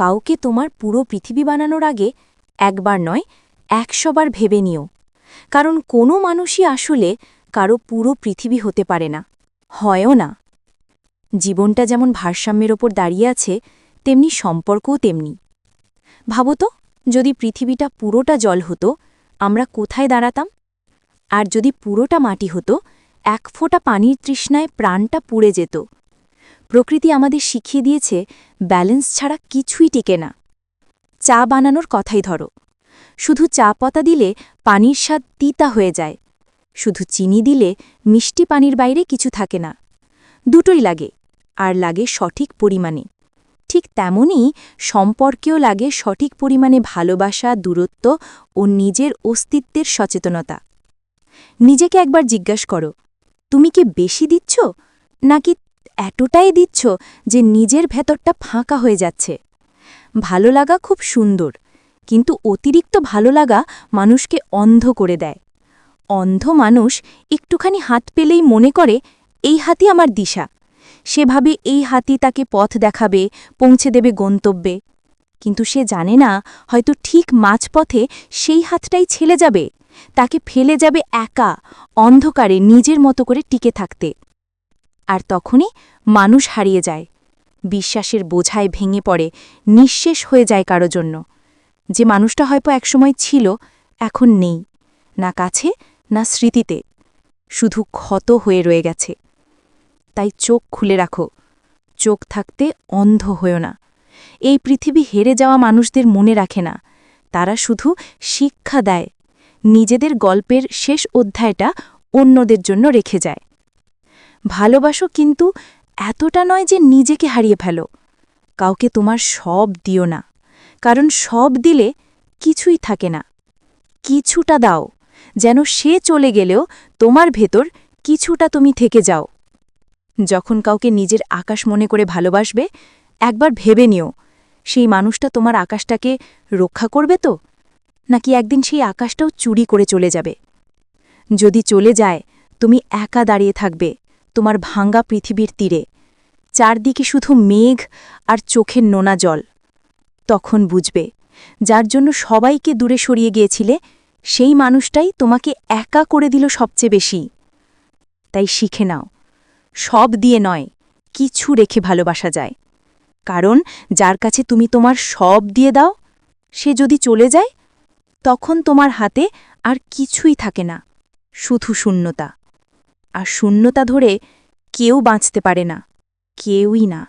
কাউকে তোমার পুরো পৃথিবী বানানোর আগে একবার নয়, একশোবার ভেবে নিও। কারণ কোনো মানুষই আসলে কারও পুরো পৃথিবী হতে পারে না। হয়ও না। জীবনটা যেমন ভারসাম্যের ওপর দাঁড়িয়ে আছে, তেমনি সম্পর্কও তেমনি। ভাবো তো, যদি পৃথিবীটা পুরোটা জল হতো, আমরা কোথায় দাঁড়াতাম? আর যদি পুরোটা মাটি হতো, এক ফোঁটা পানির তৃষ্ণায় প্রাণটা পুড়ে যেত। প্রকৃতি আমাদের শিখিয়ে দিয়েছে, ব্যালেন্স ছাড়া কিছুই টিকে না। চা বানানোর কথাই ধরো। শুধু চা পাতা দিলে পানির স্বাদ তিতা হয়ে যায়। শুধু চিনি দিলে মিষ্টি পানির বাইরে কিছু থাকে না। দুটোই লাগে, আর লাগে সঠিক পরিমাণে। ঠিক তেমনই সম্পর্কেও লাগে সঠিক পরিমাণে ভালোবাসা, দূরত্ব ও নিজের অস্তিত্বের সচেতনতা। নিজেকে একবার জিজ্ঞাস করো, তুমি কি বেশি দিচ্ছ নাকি এতটাই দিচ্ছ যে নিজের ভেতরটা ফাঁকা হয়ে যাচ্ছে। ভালো লাগা খুব সুন্দর, কিন্তু অতিরিক্ত ভালো লাগা মানুষকে অন্ধ করে দেয়। অন্ধ মানুষ একটুখানি হাত পেলেই মনে করে, এই হাতি আমার দিশা। সেভাবে এই হাতি তাকে পথ দেখাবে, পৌঁছে দেবে গন্তব্যে। কিন্তু সে জানে না, হয়তো ঠিক মাঝপথে সেই হাতটাই ছেলে যাবে। তাকে ফেলে যাবে একা, অন্ধকারে নিজের মতো করে টিকে থাকতে। আর তখনই মানুষ হারিয়ে যায়। বিশ্বাসের বোঝায় ভেঙে পড়ে, নিঃশেষ হয়ে যায় কারও জন্য। যে মানুষটা হয়তো একসময় ছিল, এখন নেই, না কাছে, না স্মৃতিতে। শুধু ক্ষত হয়ে রয়ে গেছে। তাই চোখ খুলে রাখো। চোখ থাকতে অন্ধ হয়েও না। এই পৃথিবী হেরে যাওয়া মানুষদের মনে রাখে না। তারা শুধু শিক্ষা দেয়। নিজেদের গল্পের শেষ অধ্যায়টা অন্যদের জন্য রেখে যায়। ভালোবাসো কিন্তু এতটা নয় যে নিজেকে হারিয়ে ফেলো। কাউকে তোমার সব দিও না। কারণ সব দিলে কিছুই থাকে না। কিছুটা দাও। যেন সে চলে গেলেও তোমার ভেতর কিছুটা তুমি থেকে যাও। যখন কাউকে নিজের আকাশ মনে করে ভালোবাসবে, একবার ভেবে নিও, সেই মানুষটা তোমার আকাশটাকে রক্ষা করবে তো? নাকি একদিন সেই আকাশটাও চুরি করে চলে যাবে? যদি চলে যায়, তুমি একা দাঁড়িয়ে থাকবে। তোমার ভাঙ্গা পৃথিবীর তীরে। চারদিকে শুধু মেঘ আর চোখের নোনা জল। তখন বুঝবে, যার জন্য সবাইকে দূরে সরিয়ে গিয়েছিলে, সেই মানুষটাই তোমাকে একা করে দিল সবচেয়ে বেশি। তাই শিখে নাও, সব দিয়ে নয়, কিছু রেখে ভালোবাসা যায়। কারণ যার কাছে তুমি তোমার সব দিয়ে দাও, সে যদি চলে যায়, তখন তোমার হাতে আর কিছুই থাকে না, শুধু শূন্যতা। আর শূন্যতা ধরে কেউ বাঁচতে পারে না কেউই না।